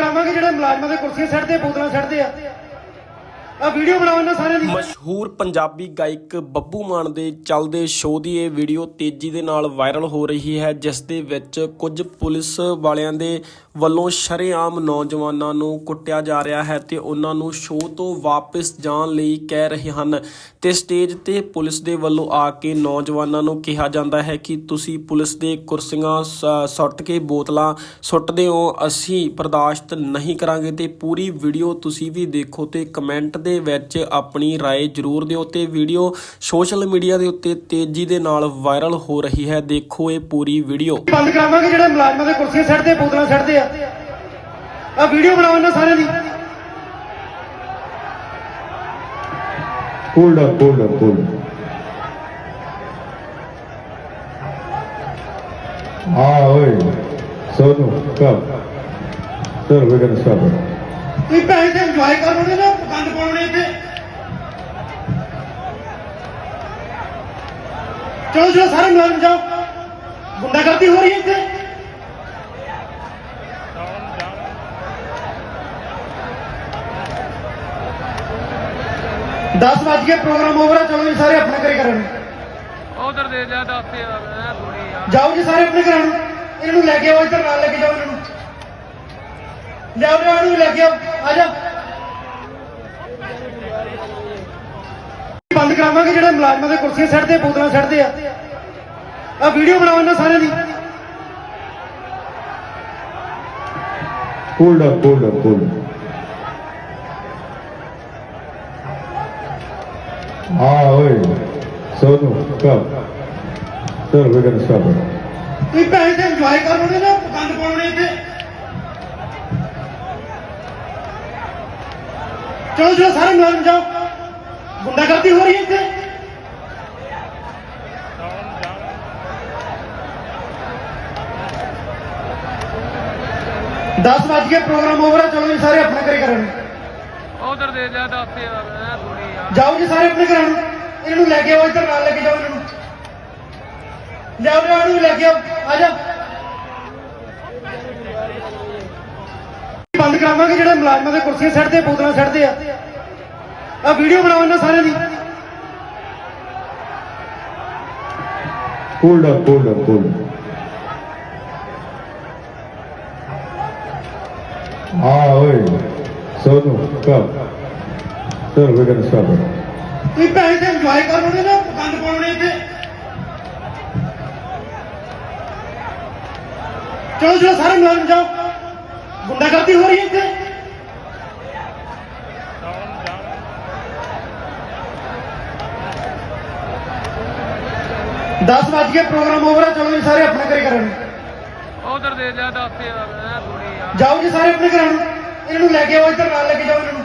ਕਰਾਵਾਂਗੇ ਜਿਹੜੇ ਮੁਲਾਜ਼ਮਾਂ ਦੇ ਕੁਰਸੀਆਂ ਸੱਟਦੇ ਬੋਤਲਾਂ ਸੱਟਦੇ ਆ। ਆ ਵੀਡੀਓ ਬਣਾਓ ਇਹਨਾਂ ਸਾਰਿਆਂ ਦੀ। ਮਸ਼ਹੂਰ ਪੰਜਾਬੀ ਗਾਇਕ ਬੱਬੂ ਮਾਨ ਦੇ ਚੱਲਦੇ ਸ਼ੋਅ ਦੀ ਇਹ ਵੀਡੀਓ ਤੇਜ਼ੀ ਦੇ ਨਾਲ ਵਾਇਰਲ ਹੋ ਰਹੀ ਹੈ, ਜਿਸ ਦੇ ਵਿੱਚ ਕੁਝ ਪੁਲਿਸ ਵਾਲਿਆਂ ਦੇ ਵੱਲੋਂ ਸ਼ਰੇਆਮ ਨੌਜਵਾਨਾਂ ਨੂੰ ਕੁੱਟਿਆ ਜਾ ਰਿਹਾ ਹੈ ਤੇ ਉਹਨਾਂ ਨੂੰ ਸ਼ੋਅ ਤੋਂ ਵਾਪਸ ਜਾਣ ਲਈ ਕਹਿ ਰਹੇ ਹਨ ਤੇ ਸਟੇਜ ਤੇ ਪੁਲਿਸ ਦੇ ਵੱਲੋਂ ਆ ਕੇ ਨੌਜਵਾਨਾਂ ਨੂੰ ਕਿਹਾ ਜਾਂਦਾ ਹੈ ਕਿ ਤੁਸੀਂ ਪੁਲਿਸ ਦੇ ਕੁਰਸੀਆਂ ਸ- ਸੁੱਟ ਕੇ ਬੋਤਲਾਂ ਸੁੱਟਦੇ ਹੋ ਅਸੀਂ ਬਰਦਾਸ਼ਤ ਨਹੀਂ ਕਰਾਂਗੇ ਤੇ ਪੂਰੀ ਵੀਡੀਓ ਤੁਸੀਂ ਵੀ ਦੇਖੋ ਤੇ ਕਮੈਂਟ ਦੇ ਵਿੱਚ ਆਪਣੀ رائے ਜ਼ਰੂਰ ਦਿਓ ਤੇ ਵੀਡੀਓ ਸੋਸ਼ਲ ਮੀਡੀਆ ਦੇ ਉੱਤੇ ਤੇਜ਼ੀ ਦੇ ਨਾਲ ਵਾਇਰਲ ਹੋ ਰਹੀ ਹੈ ਦੇਖੋ ਇਹ ਪੂਰੀ ਵੀਡੀਓ ਬੰਦ ਕਰਾਵਾਂਗੇ ਜਿਹੜੇ ਮੁਲਾਜ਼ਮਾਂ ਦੇ ਕੁਰਸੀਆਂ ਸੱਟਦੇ ਬੋਤਲਾਂ ਸੱਟਦੇ ਆ ਆ ਵੀਡੀਓ ਬਣਾਓ ਇਹਨਾਂ ਸਾਰਿਆਂ ਦੀ hold up, hold up. Ah, oi. Sonu, come. Sir, we're gonna stop it. ਤੁਸੀਂ ਪੈਸੇ ਤੇ ਇੰਜੋਏ ਕਰੋਗੇ ਨਾ ਗੰਦ ਪਾਉਣੇ ਇੱਥੇ ਚਲੋ ਚਲੋ ਸਾਰੇ ਮੁਲਾਜ਼ਮ ਜਾਓ ਗੁੰਡਾਗਰਦੀ ਹੋ ਰਹੀ ਹੈ ਇੱਥੇ ਦਸ ਵੱਜ ਕੇ ਪ੍ਰੋਗਰਾਮ ਓਵਰ ਆ ਚਲੋ ਜੀ ਸਾਰੇ ਆਪਣੇ ਘਰੇ ਕਰਨ ਉਧਰ ਦੇ ਜਾ ਦੱਸ ਯਾਰ ਐ ਥੋੜੀ ਯਾਰ ਜਾਓ ਜੀ ਸਾਰੇ ਆਪਣੇ ਘਰਾਂ ਨੂੰ ਇਹਨਾਂ ਨੂੰ ਲੈ ਕੇ ਆਓ ਇੱਧਰ ਨਾਲ ਲੈ ਕੇ ਜਾਓ ਇਹਨਾਂ। ਨੂੰ ਲਿਆਓ ਇਹਨੂੰ ਲੈ ਕੇ ਆਓ ਆ ਜਾ। ਬੰਦ ਕਰਾਵਾਂਗੇ ਜਿਹੜੇ ਮੁਲਾਜ਼ਮਾਂ ਦੇ ਕੁਰਸੀਆਂ ਸੱਟਦੇ ਬੋਤਲਾਂ ਸੱਟਦੇ ਆ। ਆ ਵੀਡੀਓ ਬਣਾਓ ਇਹਨਾਂ ਸਾਰਿਆਂ ਦੀ। Hold up, hold up, hold up. Ah, oi. Sonu, come. Sir, we're gonna stop it. ਤੁਸੀਂ ਪੈਸੇ ਤੇ ਇੰਜੋਏ ਕਰੋਗੇ ਨਾ ਗੰਦ ਪਾਉਣੇ ਇੱਥੇ ਚਲੋ ਚਲੋ ਸਾਰੇ ਮੁਲਾਜ਼ਮ ਜਾਓ ਗੁੰਡਾਗਰਦੀ ਹੋ ਰਹੀ ਹੈ ਇੱਥੇ ਦਸ ਵੱਜ ਕੇ ਪ੍ਰੋਗਰਾਮ ਓਵਰ ਆ ਚਲੋ ਜੀ ਸਾਰੇ ਆਪਣੇ ਘਰੇ ਕਰਨ ਉਧਰ ਦੇ ਜਾ ਦੱਸ ਯਾਰ ਐ ਥੋੜੀ ਯਾਰ ਜਾਓ ਜੀ ਸਾਰੇ ਆਪਣੇ ਘਰਾਂ ਨੂੰ। ਇਹਨਾਂ ਨੂੰ ਲੈ ਕੇ ਆਓ ਇੱਧਰ ਨਾਲ ਲੈ ਕੇ ਜਾਓ ਇਹਨਾਂ। ਨੂੰ ਲਿਆਓ ਲਿਆਓ ਇਹਨੂੰ ਲੈ ਕੇ ਆਓ। ਆ ਜਾ। ਬੰਦ ਕਰਾਵਾਂਗੇ ਜਿਹੜੇ ਮੁਲਾਜ਼ਮਾਂ ਦੇ ਕੁਰਸੀਆਂ ਸੱਟਦੇ ਬੋਤਲਾਂ ਸੱਟਦੇ ਆ। ਆ ਵੀਡੀਓ ਬਣਾਓ ਇਹਨਾਂ ਸਾਰਿਆਂ ਦੀ। Hold up, hold up, hold up. Ah, oi. Sonu, we're gonna stop it. ਤੁਸੀਂ ਪੈਸੇ ਤੇ ਇੰਜੋਏ ਕਰੋਗੇ ਨਾ ਗੰਦ ਪਾਉਣੇ ਇੱਥੇ। ਚਲੋ ਚਲੋ ਸਾਰੇ ਮੁਲਾਜ਼ਮ ਜਾਓ। ਗੁੰਡਾਗਰਦੀ ਹੋ ਰਹੀ ਹੈ ਇੱਥੇ। ਦਸ ਵੱਜ ਕੇ ਪ੍ਰੋਗਰਾਮ ਓਵਰ ਆ ਚਲੋ ਜੀ ਸਾਰੇ ਆਪਣੇ ਘਰੇ ਕਰਨ ਉਧਰ ਦੇ ਜਾ ਦੱਸ ਯਾਰ ਐ ਥੋੜੀ ਯਾਰ ਜਾਓ ਜੀ ਸਾਰੇ ਆਪਣੇ ਘਰਾਂ ਨੂੰ। ਇਹਨਾਂ ਨੂੰ ਲੈ ਕੇ ਆਓ ਇੱਧਰ ਨਾਲ ਲੈ ਕੇ ਜਾਓ ਇਹਨਾਂ ਨੂੰ।